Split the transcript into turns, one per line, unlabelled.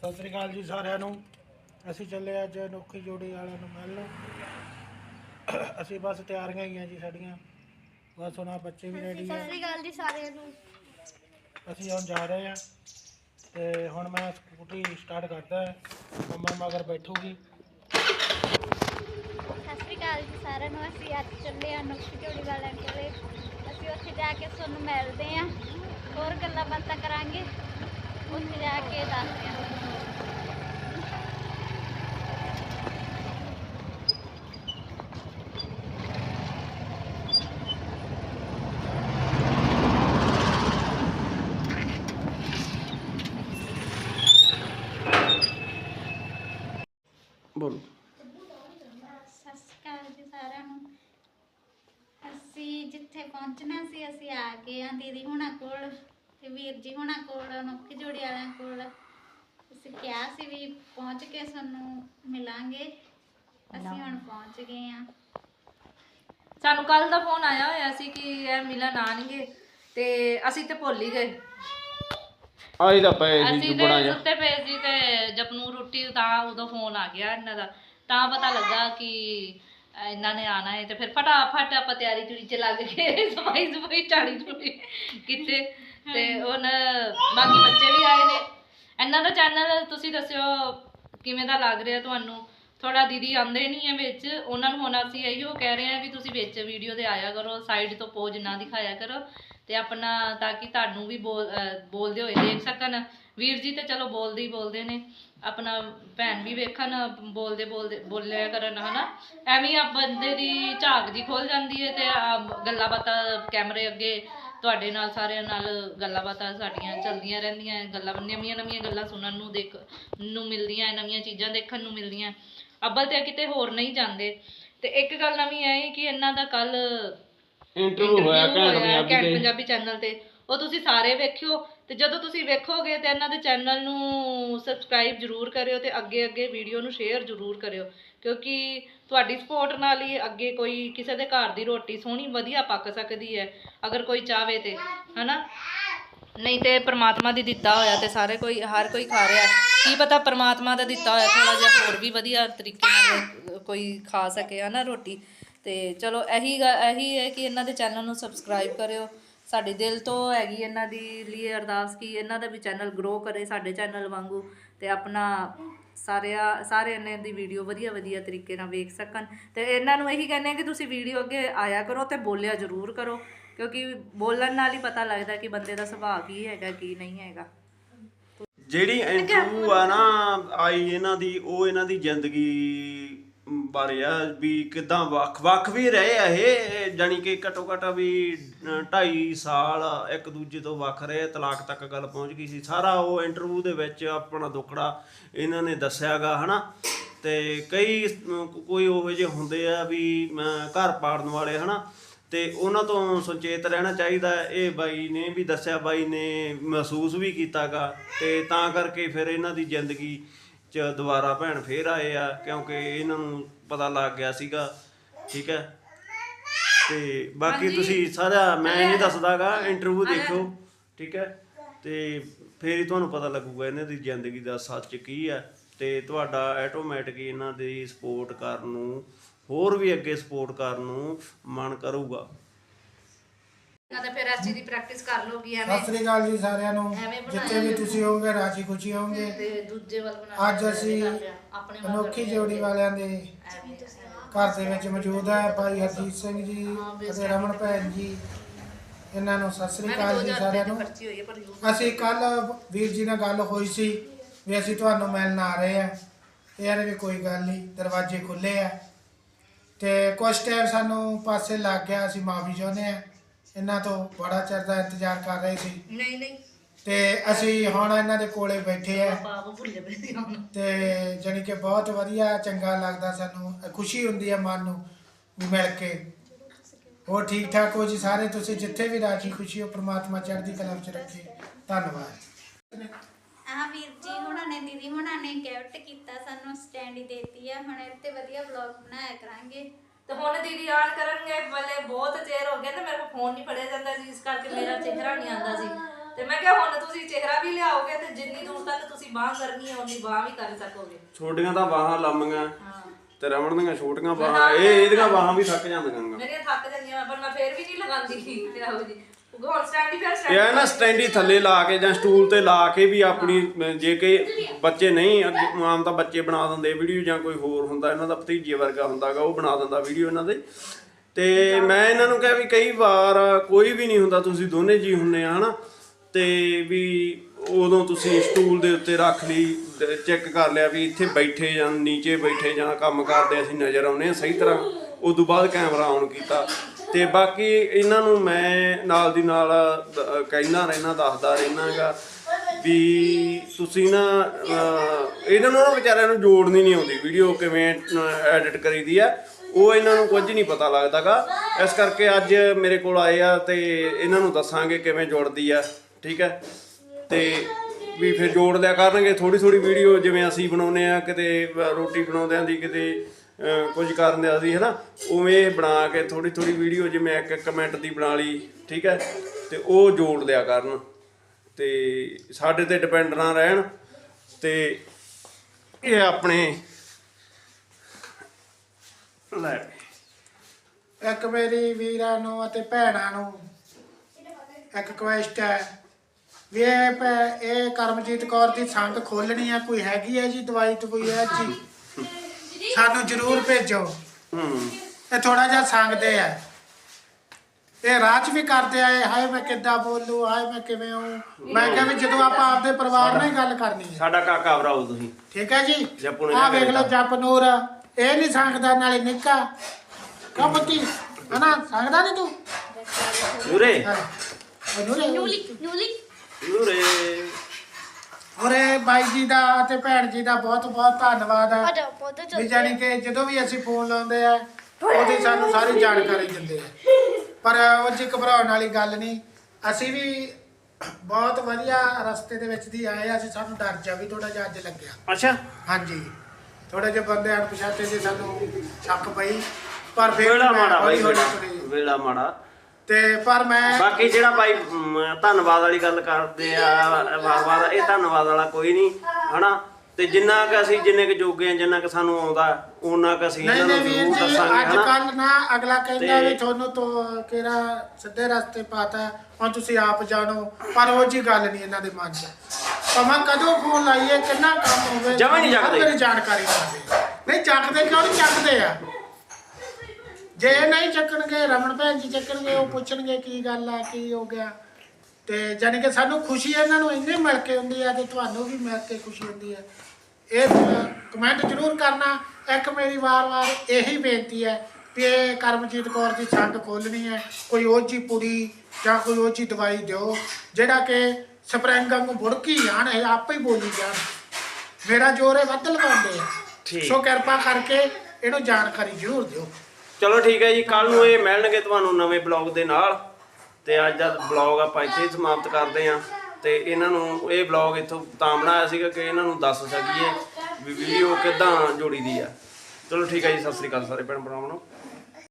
ਸਤਿ ਸ੍ਰੀ ਅਕਾਲ ਜੀ ਸਾਰਿਆਂ ਨੂੰ। ਅਸੀਂ ਚੱਲੇ ਅੱਜ ਅਨੋਖੀ ਜੋੜੀ ਵਾਲਿਆਂ ਨੂੰ ਮਿਲਣ। ਅਸੀਂ ਬਸ ਤਿਆਰੀਆਂ ਹੀ ਆ ਜੀ ਸਾਡੀਆਂ। ਬਸ ਹੁਣ ਬੱਚੇ ਵੀ ਰੈਡੀ ਆ।
ਸਤਿ ਸ੍ਰੀ ਅਕਾਲ ਜੀ ਸਾਰਿਆਂ ਨੂੰ।
ਅਸੀਂ ਹੁਣ ਜਾ ਰਹੇ ਆ ਤੇ ਹੁਣ ਮੈਂ ਸਕੂਟਰੀ ਸਟਾਰਟ ਕਰਦਾ ਹੈ। ਮੰਮਾ ਮਗਰ ਬੈਠੂਗੀ।
ਸਤਿ ਸ੍ਰੀ ਅਕਾਲ ਜੀ ਸਾਰਿਆਂ ਨੂੰ। ਅਸੀਂ ਅੱਜ ਚੱਲੇ ਆ ਨੁਕਸ਼ ਝੋੜੀ ਵਾਲਿਆਂ ਕੋਲੇ। ਅਸੀਂ ਉੱਥੇ ਜਾ ਕੇ ਤੁਹਾਨੂੰ ਮਿਲਦੇ ਆ ਹੋਰ ਗੱਲਾਂ ਬਾਤਾਂ ਕਰਾਂਗੇ। ਉੱਥੇ ਜਾ ਕੇ ਦੱਸਦੇ ਆ
ਬੋਲੋ
ਸਤਿ ਸ਼੍ਰੀ ਅਕਾਲ ਜੀ ਸਾਰਿਆਂ ਨੂੰ। ਅਸੀਂ ਜਿੱਥੇ ਪਹੁੰਚਣਾ ਸੀ ਅਸੀਂ ਆ ਗਏ ਆ ਦੀਦੀ ਹੁਣਾਂ ਕੋਲ ਤੇ ਵੀਰ ਜੀ ਹੁਣਾਂ ਕੋਲ ਨੁਕਸ਼ ਝੋੜੀ ਵਾਲਿਆਂ ਕੋਲ। ਅਸੀਂ ਕਿਹਾ ਸੀ ਵੀ ਪਹੁੰਚ ਕੇ ਸਾਨੂੰ ਮਿਲਾਂਗੇ। ਅਸੀਂ ਹੁਣ ਪਹੁੰਚ ਗਏ ਆ
ਸਾਨੂੰ ਕੱਲ ਦਾ ਫੋਨ ਆਇਆ ਹੋਇਆ ਸੀ ਕਿ ਇਹ ਮਿਲਣ ਆਣਗੇ ਤੇ ਅਸੀਂ ਤੇ ਭੁੱਲ ਹੀ ਗਏ।
ਆਈ ਦਾ ਪਏ ਜੀ
ਅਸੀਂ
ਬੜਾ
ਤੇ
ਜਾ
ਸੁੱਤੇ ਪਏ ਸੀ ਤੇ ਜਪਨੂ ਰੋਟੀ ਤਾਂ ਉਦੋਂ ਫੋਨ ਆ ਗਿਆ ਇਹਨਾਂ ਦਾ। ਤਾਂ ਪਤਾ ਲੱਗਾ ਕਿ ਇਹਨਾਂ ਨੇ ਆਣਾ ਹੈ ਤੇ ਫਿਰ ਫਟਾਫਟ ਆਪਾਂ ਤਿਆਰੀ ਚੁਰੀ ਚ ਲੱਗ ਗਏ ਸਫ਼ਾਈ ਸਫ਼ਾਈ ਚਾੜੀ ਚੁੜੀ ਕਿਤੇ। ਤੇ ਹੁਣ ਬਾਕੀ ਬੱਚੇ ਵੀ ਆਏ ਨੇ। ਇਹਨਾਂ ਦਾ ਚੈਨਲ ਤੁਸੀਂ ਦੱਸਿਓ ਕਿਵੇਂ ਦਾ ਲੱਗ ਰਿਹਾ ਤੁਹਾਨੂੰ? ਥੋੜਾ ਦੀਦੀ ਆਂਦੇ ਨਹੀਂ ਹੈ ਵਿੱਚ, ਉਹਨਾਂ ਨੂੰ ਹੁਣ ਅਸੀਂ ਇਹੋ ਕਹਿ ਰਹੇ ਹਾਂ ਵੀ ਤੁਸੀਂ ਵਿੱਚ ਵੀਡੀਓ ਦੇ ਆਇਆ ਕਰੋ ਸਾਈਡ ਤੋਂ ਪੋਜ ਨਾ ਦਿਖਾਇਆ ਕਰੋ ਤੇ ਆਪਣਾ ਤਾਂ ਕਿ ਤੁਹਾਨੂੰ ਵੀ ਬੋਲ ਬੋਲਦੇ ਹੋਏ ਦੇਖ ਸਕਣ। ਵੀਰ ਜੀ ਤੇ ਚਲੋ ਬੋਲਦੇ ਹੀ ਬੋਲਦੇ ਨੇ, ਆਪਣਾ ਭੈਣ ਵੀ ਵੇਖਣ, ਬੋਲਦੇ ਬੋਲਦੇ, ਬੋਲਿਆ ਕਰਨ, ਹਨਾ? ਐਵੇਂ ਹੀ ਆ ਬੰਦੇ ਦੀ ਝਾਕ ਜੀ ਖੁੱਲ ਜਾਂਦੀ ਹੈ ਤੇ ਗੱਲਾਂ ਬਾਤਾਂ ਕੈਮਰੇ ਅੱਗੇ ਤੁਹਾਡੇ ਨਾਲ ਸਾਰਿਆਂ ਨਾਲ ਗੱਲਾਂ ਬਾਤਾਂ ਸਾਡੀਆਂ ਚੱਲਦੀਆਂ ਰਹਿੰਦੀਆਂ, ਗੱਲਾਂ ਨਵੀਆਂ ਨਵੀਆਂ ਗੱਲਾਂ ਸੁਣਨ ਨੂੰ ਦੇਖ, ਨੂੰ ਮਿਲਦੀਆਂ, ਨਵੀਆਂ ਚੀਜ਼ਾਂ ਦੇਖਣ ਨੂੰ ਮਿਲਦੀਆਂ। ਅੱਬਲ ਤੇ ਕਿਤੇ ਹੋਰ ਨਹੀਂ ਜਾਂਦੇ। ਤੇ ਇੱਕ ਗੱਲ ਨਵੀਂ ਹੈ ਕਿ ਇਹਨਾਂ ਦਾ ਕੱਲ
ਇੰਟਰਵਿਊ ਹੋਇਆ ਘੈਂਟ ਪੰਜਾਬੀ
ਚੈਨਲ ਤੇ। ਉਹ ਤੁਸੀਂ ਸਾਰੇ ਵੇਖਿਓ ਤੇ ਜਦੋਂ ਤੁਸੀਂ ਵੇਖੋਗੇ ਤੇ ਇਹਨਾਂ ਦੇ ਚੈਨਲ ਨੂੰ ਸਬਸਕ੍ਰਾਈਬ ਜਰੂਰ ਕਰਿਓ ਤੇ ਅੱਗੇ ਅੱਗੇ ਵੀਡੀਓ ਨੂੰ ਸ਼ੇਅਰ ਜਰੂਰ ਕਰਿਓ। ਕਿਉਂਕਿ ਤੁਹਾਡੀ ਸਪੋਰਟ ਨਾਲ ਹੀ ਅੱਗੇ ਕੋਈ ਕਿਸੇ ਦੇ ਘਰ ਦੀ ਰੋਟੀ ਸੋਹਣੀ ਵਧੀਆ ਪੱਕ ਸਕਦੀ ਹੈ ਅਗਰ ਕੋਈ ਚਾਹਵੇ ਤੇ। ਹਨਾ? ਨਹੀਂ ਤੇ ਪ੍ਰਮਾਤਮਾ ਦੀ ਦਿੱਤਾ ਹੋਇਆ ਤੇ ਸਾਰੇ ਕੋਈ, ਹਰ ਕੋਈ ਖਾ ਰਿਹਾ। ਕੀ ਪਤਾ ਪ੍ਰਮਾਤਮਾ ਦਾ ਦਿੱਤਾ ਹੋਇਆ ਥੋੜਾ ਜਿਹਾ ਹੋਰ ਵੀ ਵਧੀਆ ਤਰੀਕੇ ਨਾਲ ਕੋਈ ਖਾ ਸਕੇ, ਹਨਾ, ਰੋਟੀ। ਤੇ ਚਲੋ, ਇਹੀ ਗ- ਇਹੀ ਹੈ ਕਿ ਇਹਨਾਂ ਦੇ ਚੈਨਲ ਨੂੰ ਸਬਸਕ੍ਰਾਈਬ ਕਰਿਓ। ਸਾਡੇ ਦਿਲ ਤੋਂ ਹੈਗੀ ਇਹਨਾਂ ਦੀ ਲਈ ਅਰਦਾਸ ਕਿ ਇਹਨਾਂ ਦਾ ਵੀ ਚੈਨਲ ਗਰੋ ਕਰੇ ਸਾਡੇ ਚੈਨਲ ਵਾਂਗੂ ਤੇ ਆਪਣਾ ਸਾਰਿਆਂ ਸਾਰੇ ਇਹਨਾਂ ਦੀ ਵੀਡੀਓ ਵਧੀਆ ਵਧੀਆ ਤਰੀਕੇ ਨਾਲ ਵੇਖ ਸਕਣ। ਤੇ ਇਹਨਾਂ ਨੂੰ ਇਹੀ ਕਹਿੰਦੇ ਆ ਕਿ ਤੁਸੀਂ ਵੀਡੀਓ ਅੱਗੇ ਆਇਆ ਕਰੋ ਤੇ ਬੋਲਿਆ ਜ਼ਰੂਰ ਕਰੋ। ਕਿਉਂਕਿ ਬੋਲਣ ਨਾਲ ਹੀ ਪਤਾ ਲੱਗਦਾ ਕਿ ਬੰਦੇ ਦਾ ਸੁਭਾਅ ਕੀ ਹੈਗਾ, ਕੀ ਨਹੀਂ ਹੈਗਾ।
ਜਿਹੜੀ ਇੰਟਰਵਿਊ ਆ ਨਾ, ਆਈ ਇਹਨਾਂ ਦੀ, ਉਹ ਇਹਨਾਂ ਦੀ ਜ਼ਿੰਦਗੀ ਬਾਰੇ ਆ, ਵੀ ਕਿਦਾਂ ਵੱਖ-ਵੱਖ ਵੀ ਰਹੇ ਆ ਇਹ ਜਾਨੀ ਕਿ ਘਟੋ ਘਟ ਵੀ 2.5 ਸਾਲ ਇੱਕ ਦੂਜੇ ਤੋਂ ਵੱਖ ਰਹੇ, ਤਲਾਕ ਤੱਕ ਗੱਲ ਪਹੁੰਚ ਗਈ ਸੀ। ਸਾਰਾ ਉਹ ਇੰਟਰਵਿਊ ਦੇ ਵਿੱਚ ਆਪਣਾ ਦੁੱਖੜਾ ਇਹਨਾਂ ਨੇ ਦੱਸਿਆਗਾ, ਹਨਾ? ਤੇ ਕਈ ਕੋਈ ਉਹੋ ਜਿਹੇ ਹੁੰਦੇ ਆ ਵੀ ਘਰ ਪਾੜਨ ਵਾਲੇ, ਹਨਾ? ਤੇ ਉਹਨਾਂ ਤੋਂ ਸੁਚੇਤ ਰਹਿਣਾ ਚਾਹੀਦਾ। ਇਹ ਬਾਈ ਨੇ ਵੀ ਦੱਸਿਆ ਬਾਈ ਨੇ ਮਹਿਸੂਸ ਵੀ ਕੀਤਾਗਾ ਤੇ ਤਾਂ ਕਰਕੇ ਫਿਰ ਇਹਨਾਂ ਦੀ ਜ਼ਿੰਦਗੀ 'ਚ ਦੁਬਾਰਾ ਭੈਣ ਫੇਰ ਆਏ ਆ ਕਿਉਂਕਿ ਇਹਨਾਂ ਨੂੰ ਪਤਾ ਲੱਗ ਗਿਆ ਸੀਗਾ। ਠੀਕ ਹੈ? ਤੇ ਬਾਕੀ ਤੁਸੀਂ ਸਾਰਾ ਮੈਂ ਨਹੀਂ ਦੱਸਦਾਗਾ ਇੰਟਰਵਿਊ ਦੇਖੋ ਠੀਕ ਹੈ? ਤੇ ਫੇਰ ਹੀ ਤੁਹਾਨੂੰ ਪਤਾ ਲੱਗੂਗਾ ਇਹਨਾਂ ਦੀ ਜ਼ਿੰਦਗੀ ਦਾ ਸੱਚ ਕੀ ਹੈ। ਤੇ ਤੁਹਾਡਾ ਆਟੋਮੈਟਿਕ ਇਹਨਾਂ ਦੀ ਸਪੋਰਟ ਕਰਨ ਨੂੰ ਹੋਰ ਵੀ ਅੱਗੇ ਸਪੋਰਟ ਕਰਨ ਨੂੰ ਮਨ ਕਰੂਗਾ।
ਤਾਂ ਫਿਰ ਐਸੀ ਦੀ ਪ੍ਰੈਕਟਿਸ ਕਰ ਲੋਗੀ
ਸਤਿ ਸ੍ਰੀ ਅਕਾਲ ਜੀ ਸਾਰਿਆਂ ਨੂੰ।
ਐਵੇਂ ਬਣਾਇਆ
ਜਿੱਥੇ ਵੀ ਤੁਸੀਂ ਹੋਵੋਗੇ ਰਾਜੀ ਖੁਸ਼ੀ ਹੋਵੋਗੇ।
ਤੇ ਦੂਜੇ ਵੱਲ ਬਣਾ
ਅੱਜ ਅਸੀਂ
ਆਪਣੇ
ਅਨੋਖੀ ਜੋੜੀ ਵਾਲਿਆਂ ਦੇ ਘਰ ਦੇ ਵਿੱਚ ਮੌਜੂਦ ਹੈ ਭਾਈ ਹਰਜੀਤ ਸਿੰਘ ਜੀ ਅਤੇ ਰਮਨ ਭੈਣ ਜੀ। ਇਹਨਾਂ ਨੂੰ ਸਤਿ ਸ੍ਰੀ ਅਕਾਲ ਜੀ ਸਾਰਿਆਂ ਨੂੰ। ਅਸੀਂ ਕੱਲ ਵੀਰ ਜੀ ਨਾਲ ਗੱਲ ਹੋਈ ਸੀ ਵੀ ਅਸੀਂ ਤੁਹਾਨੂੰ ਮਿਲਣ ਆ ਰਹੇ ਆ। ਯਾਰ ਵੀ ਕੋਈ ਗੱਲ ਨਹੀਂ ਦਰਵਾਜ਼ੇ ਖੁੱਲੇ ਆ। ਤੇ ਕੁਝ ਟਾਈਮ ਸਾਨੂੰ ਪਾਸੇ ਲੱਗ ਗਿਆ ਅਸੀਂ ਮਾਫੀ ਚਾਹੁੰਦੇ ਆ ਇਹਨਾਂ ਤੋਂ ਬੜਾ ਚਿਰ ਦਾ ਇੰਤਜ਼ਾਰ ਕਰ ਰਹੇ ਸੀ।
ਨਹੀਂ ਨਹੀਂ।
ਤੇ ਅਸੀਂ ਹੁਣ ਇਹਨਾਂ ਦੇ ਕੋਲੇ ਬੈਠੇ ਆ।
ਬਾਬੂ ਭੁੱਲੇ ਹੁਣ।
ਤੇ ਜਾਣੀ ਕਿ ਬਹੁਤ ਵਧੀਆ ਚੰਗਾ ਲੱਗਦਾ ਸਾਨੂੰ। ਖੁਸ਼ੀ ਹੁੰਦੀ ਹੈ ਮਨ ਨੂੰ ਵੀ ਮਿਲ ਕੇ। ਹੋਰ ਠੀਕ ਠਾਕ ਹੋ ਜੀ ਸਾਰੇ? ਤੁਸੀਂ ਜਿੱਥੇ ਵੀ ਰਾਜੀ ਖੁਸ਼ੀ ਹੋ ਪ੍ਰਮਾਤਮਾ ਚੜ੍ਹਦੀ ਕਲਾ ਵਿੱਚ ਰੱਖੇ। ਧੰਨਵਾਦ।
ਆਹ ਵੀਰ ਜੀ ਹੁਣਾਂ ਨੇ ਦੀਦੀ ਹੁਣਾਂ ਨੇ ਗਿਫਟ ਕੀਤਾ ਸਾਨੂੰ ਸਟੈਂਡ ਹੀ ਦੇਤੀ ਆ। ਹੁਣ ਇੱਥੇ ਵਧੀਆ ਵਲੌਗ ਬਣਾਇਆ ਕਰਾਂਗੇ।
ਤੇ ਹੁਣ ਦੀਦੀ ਆਨ ਕਰਨਗੇ ਬਲੇ ਬਹੁਤ ਚਿਰ ਹੋ ਗਿਆ ਤੇ ਮੇਰੇ ਕੋਲ ਫੋਨ ਨਹੀਂ ਫੜਿਆ ਜਾਂਦਾ ਸੀ ਇਸ ਕਰਕੇ ਮੇਰਾ ਚਿਹਰਾ ਨਹੀਂ ਆਉਂਦਾ ਸੀ। ਤੇ ਮੈਂ ਕਿਹਾ ਹੁਣ ਤੁਸੀਂ ਚਿਹਰਾ ਵੀ ਲਿਆਓਗੇ ਤੇ ਜਿੰਨੀ ਦੂਰ ਤੱਕ ਤੁਸੀਂ ਬਾਹ ਕਰਨੀ ਹੈ ਉਨੀ ਬਾਹ ਵੀ ਕਰ ਸਕੋਗੇ।
ਛੋਟੀਆਂ ਤਾਂ ਬਾਹਾਂ ਲੰਮੀਆਂ
ਹਾਂ।
ਤੇ ਰਮਣ ਦੀਆਂ ਛੋਟੀਆਂ ਬਾਹਾਂ ਇਹ ਇਹਦੀਆਂ ਬਾਹਾਂ ਵੀ ਥੱਕ ਜਾਂਦੀਆਂ।
ਮੇਰੀਆਂ ਥੱਕ ਜਾਂਦੀਆਂ ਪਰ ਮੈਂ ਫੇਰ ਵੀ ਨਹੀਂ ਲਗਾਉਂਦੀ। ਤੇ ਆਹੋ ਜੀ। ਸਟੈਂਡੀ ਫਿਰ
ਇਹ ਹੈ ਨਾ ਸਟੈਂਡੀ ਥੱਲੇ ਲਾ ਕੇ ਜਾਂ ਸਟੂਲ ਤੇ ਲਾ ਕੇ ਵੀ ਆਪਣੀ ਜੇ ਕਿ ਬੱਚੇ ਨਹੀਂ ਅੱਗੇ ਆਮ ਤਾਂ ਬੱਚੇ ਬਣਾ ਦਿੰਦੇ ਵੀਡੀਓ ਜਾਂ ਕੋਈ ਹੋਰ ਹੁੰਦਾ ਇਹਨਾਂ ਦਾ ਭਤੀਜੇ ਵਰਗਾ ਹੁੰਦਾਗਾ ਉਹ ਬਣਾ ਦਿੰਦਾ ਵੀਡੀਓ ਇਹਨਾਂ ਦੇ। ਤੇ ਮੈਂ ਇਹਨਾਂ ਨੂੰ ਕਿਹਾ ਵੀ ਕਈ ਵਾਰ ਕੋਈ ਵੀ ਨਹੀਂ ਹੁੰਦਾ ਤੁਸੀਂ ਦੋਨੇ ਜੀ ਹੁੰਨੇ ਆ ਹਨਾ। ਤੇ ਵੀ ਉਦੋਂ ਤੁਸੀਂ ਸਟੂਲ ਦੇ ਉੱਤੇ ਰੱਖ ਲਈ ਚੈੱਕ ਕਰ ਲਿਆ ਵੀ ਇੱਥੇ ਬੈਠੇ ਜਾਂ ਨੀਚੇ ਬੈਠੇ ਜਾਂ ਕੰਮ ਕਰਦੇ ਅਸੀਂ ਨਜ਼ਰ ਆਉਨੇ ਆ ਸਹੀ ਤਰ੍ਹਾਂ। ਉਸ ਤੋਂ ਬਾਅਦ ਕੈਮਰਾ ਆਨ ਕੀਤਾ। ਤੇ ਬਾਕੀ ਇਹਨਾਂ ਨੂੰ ਮੈਂ ਨਾਲ ਦੀ ਨਾਲ ਦ- ਕਹਿੰਦਾ ਰਹਿਣਾ ਦੱਸਦਾ ਰਹਿਣਾਗਾ ਵੀ ਤੁਸੀਂ ਨਾ ਅਹ, ਇਹਨਾਂ ਨੂੰ ਨਾ ਵਿਚਾਰਿਆਂ ਨੂੰ ਜੋੜਨੀ ਨਹੀਂ ਆਉਂਦੀ ਵੀਡੀਓ ਕਿਵੇਂ ਐਡਿਟ ਕਰੀਦੀ ਆ ਉਹ ਇਹਨਾਂ ਨੂੰ ਕੁਝ ਨਹੀਂ ਪਤਾ ਲੱਗਦਾਗਾ। ਇਸ ਕਰਕੇ ਅੱਜ ਮੇਰੇ ਕੋਲ ਆਏ ਆ ਤੇ ਇਹਨਾਂ ਨੂੰ ਦੱਸਾਂਗੇ ਕਿਵੇਂ ਜੁੜਦੀ ਆ ਠੀਕ ਹੈ ਤੇ ਵੀ ਫਿਰ ਜੋੜ ਲਿਆ ਕਰਨਗੇ ਥੋੜੀ ਥੋੜੀ ਵੀਡੀਓ ਜਿਵੇਂ ਅਸੀਂ ਬਣਾਉਂਦੇ ਆ ਕਿਤੇ ਅਹ, ਰੋਟੀ ਬਣਾਉਂਦਿਆਂ ਦੀ ਕਿਤੇ ਕੁਝ ਕਰਨ ਦੇ ਅਸੀਂ ਹਨਾ? ਉਵੇਂ ਬਣਾ ਕੇ ਥੋੜੀ ਥੋੜੀ ਵੀਡੀਓ ਜਿਵੇਂ ਇੱਕ ਕਮੈਂਟ ਦੀ ਬਣਾ ਲਈ, ਠੀਕ ਹੈ? ਤੇ ਉਹ ਜੋੜ ਲਿਆ ਕਰਨ। ਤੇ ਸਾਡੇ ਤੇ ਡਿਪੈਂਡ ਨਾ ਰਹਿਣ। ਤੇ ਇਹ ਆਪਣੇ ਲੈ।
ਇੱਕ ਮੇਰੀ ਵੀਰਾਂ ਨੂੰ ਅਤੇ ਭੈਣਾਂ ਨੂੰ ਇੱਕ ਕੁਐਸਟ ਹੈ ਵੀ ਇਹ ਇਹ ਕਰਮਜੀਤ ਕੌਰ ਦੀ ਸੰਗ ਖੋਲਣੀ ਹੈ ਕੋਈ ਹੈਗੀ ਹੈ ਜੀ? ਦਵਾਈ ਤੇ ਹੈ ਜੀ? ਸਾਨੂੰ ਜ਼ਰੂਰ ਭੇਜੋ।
ਹੂੰ
ਇਹ ਥੋੜਾ ਜਿਹਾ ਸੰਗਦੇ ਆ। ਇਹ ਰਾਹ 'ਚ ਵੀ ਕਰਦੇ ਆਏ ਹਾਏ ਮੈਂ ਕਿੱਦਾਂ ਬੋਲੂ ਹਾਏ ਮੈਂ ਕਿਵੇਂ ਹੂੰ ਮੈਂ ਕਿਹਾ ਵੀ ਜਦੋਂ ਆਪਾਂ ਆਪਦੇ ਪਰਿਵਾਰ ਨਾਲ ਹੀ ਗੱਲ ਕਰਨੀ ਹੈ
ਸਾਡਾ ਕਾਕਾ ਭਰਾਓ ਤੁਸੀਂ।
ਠੀਕ ਹੈ ਜੀ?
ਜੱਪੂ ਨੇ
ਆ
ਜਾ
ਵੇਖ ਲਓ
ਦਿੱਤਾ।
ਜਪ ਨੂਰ ਇਹ ਨਹੀਂ ਸੰਗਦਾ ਨਾਲੇ ਨਿੱਕਾ। ਕਾ ਪੁੱਤੀ? ਹਨਾ ਸੰਗਦਾ ਨਹੀਂ ਤੂੰ?
ਨੂਰੇ।
ਹਾਂ। ਉਹ ਨੂਰੇ।
ਨੂਲੀ ਨੂਲੀ।
ਨੂਰੇ।
ਔਰੇ ਬਾਈ ਜੀ ਦਾ ਅਤੇ ਭੈਣ ਜੀ ਦਾ ਬਹੁਤ ਬਹੁਤ ਧੰਨਵਾਦ
ਪੌਦਾ
ਵੀ ਜਾਣੀ ਕਿ ਜਦੋਂ ਵੀ ਅਸੀਂ ਫੋਨ ਲਾਉਂਦੇ ਆ ਉਹਦੀ ਸਾਨੂੰ ਸਾਰੀ ਜਾਣਕਾਰੀ ਦਿੰਦੇ ਆ। ਪਰ ਉਹ ਜੀ ਘਬਰਾਉਣ ਵਾਲੀ ਗੱਲ ਨਹੀਂ ਅਸੀਂ ਵੀ ਬਹੁਤ ਵਧੀਆ ਰਸਤੇ ਦੇ ਵਿੱਚ ਦੀ ਆਏ ਆ ਅਸੀਂ ਸਾਨੂੰ ਡਰ ਜਾ ਵੀ ਥੋੜਾ ਜਿਹਾ ਅੱਜ ਲੱਗਿਆ।
ਅੱਛਾ।
ਹਾਂਜੀ। ਥੋੜੇ ਜਿਹੇ ਬੰਦੇ ਅਣਪਛਾਤੇ ਦੇ ਸਾਨੂੰ ਸ਼ੱਕ ਪਈ ਪਰ ਫਿਰ
ਵੇਲਾ ਮਾੜਾ ਬਾਈ
ਤੁਰੀ।
ਵੇਲਾ ਮਾੜਾ।
ਤੇ ਪਰ ਮੈਂ
ਬਾਕੀ ਜਿਹੜਾ ਬਾਈ ਧੰਨਵਾਦ ਵਾਲੀ ਗੱਲ ਕਰਦੇ ਆ ਵਾਰ-ਵਾਰ ਇਹ ਧੰਨਵਾਦ ਵਾਲਾ ਕੋਈ ਨਹੀਂ ਹਨਾ? ਤੇ ਜਿੰਨਾ ਕਿ ਅਸੀਂ ਜਿੰਨੇ ਕਿ ਜੋਗੇ ਆ ਜਿੰਨਾ ਕਿ ਸਾਨੂੰ ਆਉਂਦਾ ਉਹਨਾਂ ਕਿ ਅਸੀਂ
ਨਹੀਂ
ਇਹਨਾਂ
ਨਹੀਂ
ਨੂੰ
ਵੀਰ
ਜ਼ਰੂਰ
ਜੀ
ਦੱਸਾਂਗੇ
ਅੱਜ
ਹਨਾ?
ਕੱਲ ਨਾ ਅਗਲਾ ਕਹਿੰਦਾ
ਤੇ-
ਵੀ ਤੁਹਾਨੂੰ ਤੋਂ ਕਿਹੜਾ ਸਿੱਧੇ ਰਸਤੇ ਪਾਤਾ ਹੁਣ ਤੁਸੀਂ ਆਪ ਜਾਣੋ ਪਰ ਉਹ ਜੀ ਗੱਲ ਨਹੀਂ ਇਹਨਾਂ ਦੇ ਮਨ 'ਚ। ਭਾਵੇਂ ਕਦੋਂ ਫੋਨ ਲਾਈਏ ਕਿੰਨਾ ਕੰਮ ਹੋਵੇ
ਜਮਾਂ ਹੀ ਨਹੀਂ
ਹਰ। ਵੇਲੇ ਜਾਣਕਾਰੀ ਨਹੀਂ ਚੱਕਦੇ ਕਿਉਂ ਨਹੀਂ ਚੱਕਦੇ ਆ? ਜੇ ਨਹੀਂ ਚੱਕਣਗੇ ਰਮਣ ਭੈਣ ਜੀ ਚੱਕਣਗੇ ਉਹ ਪੁੱਛਣਗੇ ਕੀ ਗੱਲ ਆ ਕੀ ਹੋ ਗਿਆ। ਤੇ ਜਾਨੀ ਕਿ ਸਾਨੂੰ ਖੁਸ਼ੀ ਇਹਨਾਂ ਨੂੰ ਇੰਨੇ ਮਿਲ ਕੇ ਹੁੰਦੀ ਆ ਤੇ ਤੁਹਾਨੂੰ ਵੀ ਮਿਲ ਕੇ ਖੁਸ਼ੀ ਹੁੰਦੀ ਆ। ਇਹ ਕਮੈਂਟ ਜ਼ਰੂਰ ਕਰਨਾ। ਇੱਕ ਮੇਰੀ ਵਾਰ-ਵਾਰ ਇਹੀ ਬੇਨਤੀ ਹੈ ਵੀ ਇਹ ਕਰਮਜੀਤ ਕੌਰ ਦੀ ਸੰਗ ਖੋਲਣੀ ਹੈ ਕੋਈ ਉਹ ਜੀ ਪੁੜੀ ਜਾਂ ਕੋਈ ਉਹ ਜੀ ਦਵਾਈ ਦਿਓ ਜਿਹੜਾ ਕਿ ਸਪਰਿੰਗ ਵਾਂਗੂ ਬੁੜਕੀ ਜਾਣ ਇਹ ਆਪੇ ਹੀ ਬੋਲੀ ਜਾਣ। ਮੇਰਾ ਜ਼ੋਰ ਹੈ ਵੱਧ ਲਗਾਉਂਦੇ। ਸੋ ਕਿਰਪਾ ਕਰਕੇ ਇਹਨੂੰ ਜਾਣਕਾਰੀ ਜ਼ਰੂਰ ਦਿਓ।
ਚਲੋ ਠੀਕ ਹੈ ਜੀ ਕੱਲ ਨੂੰ ਇਹ ਮਿਲਣਗੇ ਤੁਹਾਨੂੰ ਨਵੇਂ ਬਲੌਗ ਦੇ ਨਾਲ। ਤੇ ਅੱਜ ਦਾ ਬਲੌਗ ਆਪਾਂ ਇੱਥੇ ਹੀ ਸਮਾਪਤ ਕਰਦੇ ਆਂ ਤੇ ਇਹਨਾਂ ਨੂੰ ਇਹ ਬਲੌਗ ਇੱਥੋਂ ਤਾਂ ਬਣਾਇਆ ਸੀਗਾ ਕਿ ਇਹਨਾਂ ਨੂੰ ਦੱਸ ਸਕੀਏ ਵੀ ਵੀਡੀਓ ਕਿੱਦਾਂ ਜੋੜੀ ਦੀ ਆ। ਚਲੋ ਠੀਕ ਹੈ ਜੀ, ਸਤਿ ਸ੍ਰੀ ਅਕਾਲ ਸਾਰੇ ਭੈਣ ਭਰਾਵਾਂ ਨੂੰ।